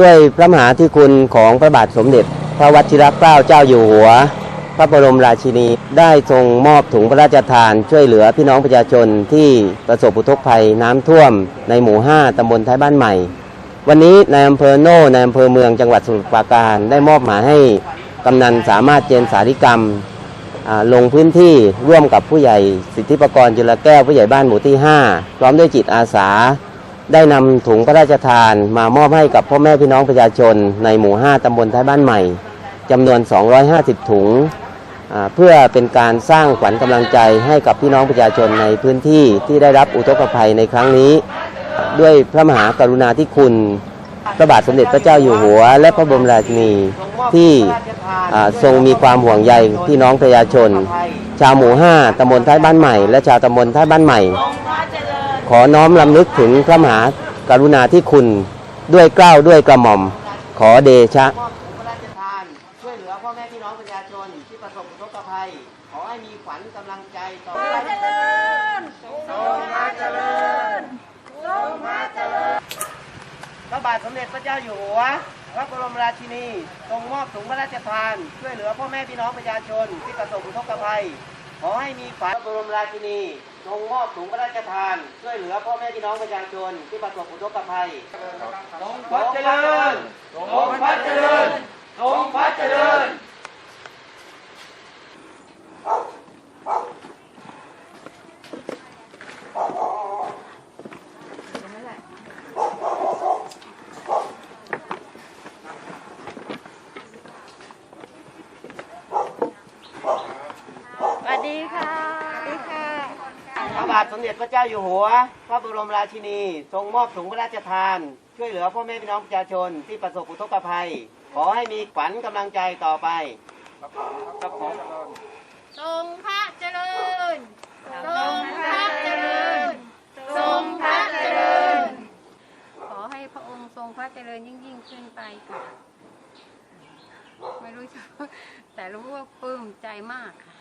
ด้วยพระมหาธิคุณของพระบาทสมเด็จ พระวชิรเกล้าเจ้าอยู่หัว พระบรมราชินีได้ทรงมอบถุงพระราชทานช่วยเหลือพี่น้องประชาชนที่ประสบอุทกภัยน้ำท่วม ในหมู่ 5 ตำบลท้ายบ้านใหม่ วันนี้ในอำเภอโน่ในอำเภอเมืองจังหวัดสมุทรปราการได้มอบหมายให้กำนันสามารถเจนสาริกรรมลงพื้นที่ร่วมกับผู้ใหญ่สิทธิประกรณ์จุลแก้วผู้ใหญ่บ้านหมู่ที่ 5 พร้อมด้วยจิตอาสา ได้นำถุงพระราชทานมามอบให้กับพ่อแม่พี่น้องประชาชนในหมู่ 5 ตำบลท้ายบ้านใหม่จำนวน 250 ถุง เพื่อเป็นการสร้างขวัญกำลังใจให้กับพี่น้องประชาชนในพื้นที่ที่ได้รับอุทกภัยในครั้งนี้ ด้วยพระมหากรุณาธิคุณ พระบาทสมเด็จพระเจ้าอยู่หัว และพระบรมราชินีที่ทรงมีความห่วงใยพี่น้องประชาชน ชาวหมู่ 5ตำบลท้ายบ้านใหม่ และชาวตำบลท้ายบ้านใหม่ ขอน้อมลำลึกถึงพระมหากรุณาธิคุณด้วยเกล้าวด้วยกระหม่อม ขอเดชะ มอบถุงพระราชทาน ช่วยเหลือพ่อแม่พี่น้องประชาชนที่ประสบอุทกภัย ขอให้มีขวัญกำลังใจต่อพระบาทสมเด็จพระเจ้าอยู่หัว พระบรมราชินี ทรงมอบถุงพระราชทาน ช่วยเหลือพ่อแม่พี่น้องประชาชนที่ประสบอุทกภัย ขอให้มีขวัญพระบรมราชินีทรงมอบถุงพระราชทาน ช่วยเหลือพ่อแม่พี่น้องประชาชนที่ประสบอุทกภัยทรงพัฒเจริญทรงพัฒเจริญทรงพัฒเจริญ สวัส ดีค่ะ สวัสดีค่ะ พระบาทสมเด็จพระเจ้าอยู่หัว พระบรมราชินี ทรงมอบถุงพระราชทาน ช่วยเหลือพ่อแม่พี่น้องประชาชนที่ประสบอุทกภัย ขอให้มีขวัญกำลังใจต่อไปทรงพระเจริญ ทรงพระเจริญ ทรงพระเจริญ ขอให้พระองค์ทรงพระเจริญยิ่งยิ่งขึ้นไปค่ะ ไม่รู้จะแต่รู้ว่าปลื้มใจมากค่ะ